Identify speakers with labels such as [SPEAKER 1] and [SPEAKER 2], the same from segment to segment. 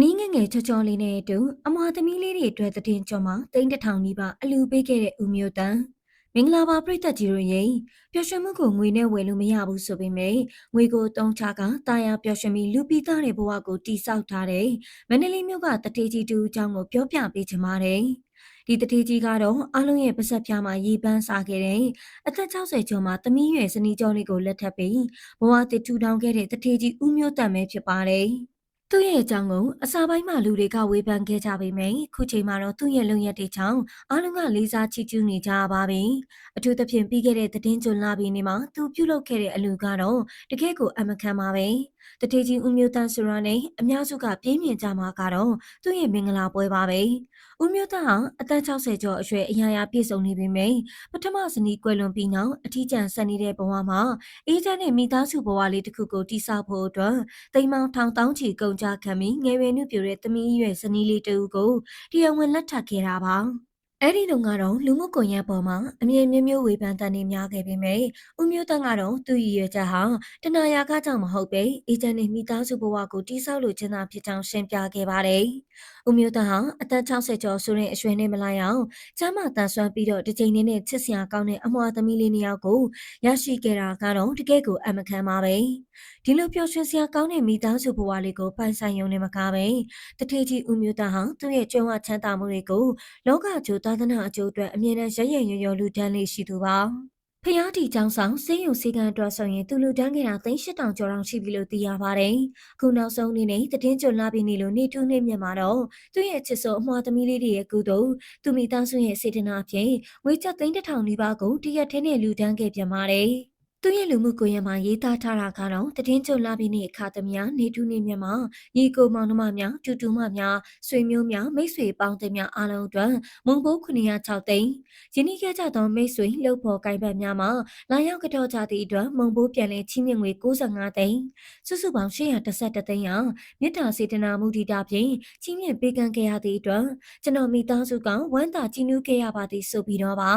[SPEAKER 1] နီးငယ်ငယ်ချောချောလေးနဲ့အတူအမွာသမီးလေးတွေအတွက်တည်င်းကျော်မှာတိန်းတစ်ထောင်နီးပါအလူပေးခဲ့တဲ့ဦးမျိုးတန်းမင်္ဂလာပါပြိသက်ကြီးတို့ရေပျော်ရွှင်မှုကိုငွေနဲ့ဝယ်လို့မရဘူးဆိုပေမဲ့ငွေကိုတုံးချကတာယာပျော်ရွှင်ပြီးလူပိသားတဲ့ဘဝကိုတိဆောက်ထားတဲ့မန္တလေးမြို့ကတထေကြီးတူအကြောင်းကိုပြောပြပေးချင်ပါတယ်ဒီတထေကြီးကတော့အလုံးရဲ့ပါဆက်ပြားမှာရေပန်းစားခဲ့တဲ့အသက်60ကျော်မှာသမီးရွယ်စနီးကျော်လေးကိုလက်ထပ်ပြီးဘဝတည်ထူထောင်ခဲ့တဲ့တထေကြီးဦးမျိုးတန်းပဲဖြစ်ပါတယ် သူ့ရဲ့အကြောင်းကိုအစာပိုင်းမှာလူတွေကဝေဖန်ခဲ့ကြပေမယ့်ခုချိန်မှာတော့သူ့ရဲ့လုံရက်တွေကြောင့်အားလုံးကလေးစားချီးကျူးနေကြပါပြီ။အထူးသဖြင့်ပြီးခဲ့တဲ့သတင်းကြွလာပြီးနေမှာသူပြုလုပ်ခဲ့တဲ့အလူကတော့တကယ့်ကိုအမခံပါပဲ။တထေကြီးဦးမျိုးတန်းဆိုရနဲ့အများစုကပြင်းပြင်းကြမှာကတော့သူ့ရဲ့မင်္ဂလာပွဲပါပဲ။ ဦးမျိုးတန်းဟာအသက်60ကျော်အရွယ်အရာရာပြည့်စုံနေပေမယ့်ပထမဇနီးကွယ်လွန်ပြီးနောက်အထီးကျန်ဆက်နေတဲ့ဘဝမှာအေးချမ်းတဲ့မိသားစုဘဝလေးတစ်ခုကိုတည်ဆောက်ဖို့အတွက်တိမ်မောင်ထောင်တောင်းချီကုန်ကြခံပြီးငယ်ရွယ်နှုပြတဲ့သမီးရွယ်ဇနီးလေးတူကိုတရားဝင်လက်ထပ်ခဲ့တာပါ အဲ့ဒီတုန်းကတော့လူမှုကွန်ရက်ပေါ်မှာအမြင်မျိုးမျိုးဝေဖန်တန်နေများခဲ့ပေမယ့်ဦးမျိုးတန်းကတော့သူ့ရည်ရွယ်ချက်ဟာတဏှာရာကကြောင့်မဟုတ်ပဲအေဂျင့်နဲ့မိသားစုဘဝကိုတိဆောက်လို့ခြင်းသာဖြစ်ကြောင်းရှင်းပြခဲ့ပါတယ်။ဦးမျိုးတန်းဟာအသက်60ကျော်ဆိုတဲ့အရွယ်နဲ့မလိုက်အောင်ကျမ်းမာတန်ဆွမ်းပြီးတော့တစ်ချိန်နဲ့ချစ်စရာကောင်းတဲ့အမွှာသမီးလေးနှစ်ယောက်ကိုရရှိခဲ့တာကတော့တကယ့်ကိုအမခံပါပဲ။ဒီလိုပျော်ရွှင်စရာကောင်းတဲ့မိသားစုဘဝလေးကိုပိုင်ဆိုင်ရုံနဲ့မကားပဲတထေကြီးဦးမျိုးတန်းဟာသူ့ရဲ့ကြွယ်ဝချမ်းသာမှုတွေကိုလောကကျိုးသာသနာအကျိုးအတွက်အမြဲတမ်းရရရရလူတန်းလေးရှိသူပါဖျားတီကျောင်းဆောင်စေယုံစည်းကမ်းအတွက်ဆိုရင်သူလူတန်းခဲ့တာသိန်း8000ကျော်တောင်ရှိပြီလို့သိရပါတယ်။အခုနောက်ဆုံးအနေနဲ့တည်င်းကျွလာပြီးနေလို့နေတူးနေမြတ်မှာတော့သူ့ရဲ့ချစ်စိုးအမွှာသမီးလေးတွေရဲ့ကုသိုလ်သူမိသားစုရဲ့စေတနာဖြင့်ငွေကျပ်သိန်း1000နီးပါးကိုတရက်ထဲနဲ့လူတန်းခဲ့ပြန်ပါတယ်။ သူ့ရဲ့လူမှုကွန်ရက်မှာရေးသားထားတာကတော့တည်င်းကျုံလာပြီးနေအခါသမယနေတူးနေမြမှာညီကိုမောင်နှမများတူတူမများဆွေမျိုးများမိတ်ဆွေပေါင်းတင်များအားလုံးအတွက်မုံဘိုး906သိန်းယင်းဤခဲ့ကြသောမိတ်ဆွေလှုပ်ဖော်ကိုင်ဘက်များမှာလာရောက်ကြောကြသည့်အတွက်မုံဘိုးပြန်လည်ချင်းမြင့်ငွေ65သိန်းစုစုပေါင်း811သိန်းဟာမြစ်တာစေတနာမှုဒီတာဖြင့်ချင်းမြင့်ပေးကမ်းခဲ့ရသည့်အတွက်ကျွန်တော်မိသားစုကဝမ်းသာကြည်နူးခဲ့ရပါသည်ဆိုပြီးတော့ပါ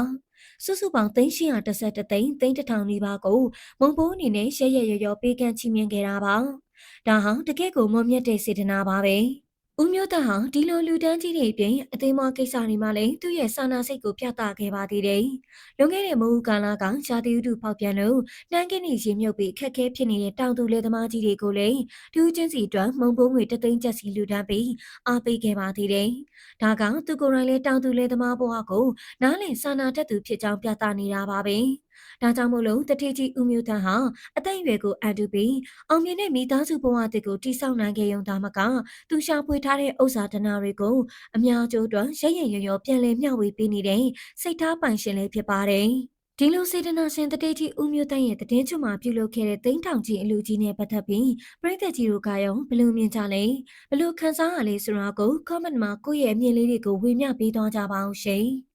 [SPEAKER 1] စုစုပေါင်း311သိန်းသိန်းတစ်ထောင်နီးပါးကိုမုံဘိုးအနေနဲ့ရရရရပေးကမ်းချီးမြှင့်ခဲ့တာပါ။ဒါဟာတကယ့်ကိုမွန်မြတ်တဲ့စေတနာပါပဲ။ ဦးမျိုးသားဟာဒီလိုလူတန်းကြီးတွေအပြင်အသေးမကိစ္စတွေမှာလည်းသူ့ရဲ့စာနာစိတ်ကိုပြသခဲ့ပါသေးတယ်။လွန်ခဲ့တဲ့မိုးကာလကရာသီဥတုဖောက်ပြန်လို့နှမ်းကင်းနေရေမြုပ်ပြီးခက်ခဲဖြစ်နေတဲ့တောင်သူလယ်သမားကြီးတွေကိုလည်းဒူးချင်းစီအတွက်မုံပုံးငွေတသိန်းကျပ်စီလူတန်းပြီးအားပေးခဲ့ပါသေးတယ်။ဒါကသူကိုယ်တိုင်လည်းတောင်သူလယ်သမားဘဝကိုနားလည်စာနာတတ်သူဖြစ်ကြောင်းပြသနေတာပါပဲ။ ဒါကြောင့်မို့လို့တထေကြီးဦးမျိုးတန်းဟာအသက်အရွယ်ကိုအန်တူပြီးအောင်မြင်တဲ့မိသားစုဘဝတစ်ကိုတိဆောက်နိုင်ခဲ့ရုံသာမကသူရှာဖွေထားတဲ့ဥစ္စာဒနာတွေကိုအများကျိုးအတွက်ရရရရပြန်လည်မျှဝေပေးနေတဲ့စိတ်ထားပိုင်ရှင်လေးဖြစ်ပါတယ်။ဒီလိုစေတနာရှင်တတိကြီးဦးမျိုးတန်းရဲ့တည်င်းချွမှာပြုလုပ်ခဲ့တဲ့တိန်းထောင်ကြီးအလူကြီးနဲ့ပတ်သက်ပြီးပြည်သက်ကြီးတို့ကရောဘလို့မြင်ကြလဲဘလို့ခန်းစားရလဲဆိုတာကို comment မှာကိုယ့်ရဲ့အမြင်လေးတွေကိုဝေမျှပေးသွားကြပါအောင်ရှင်။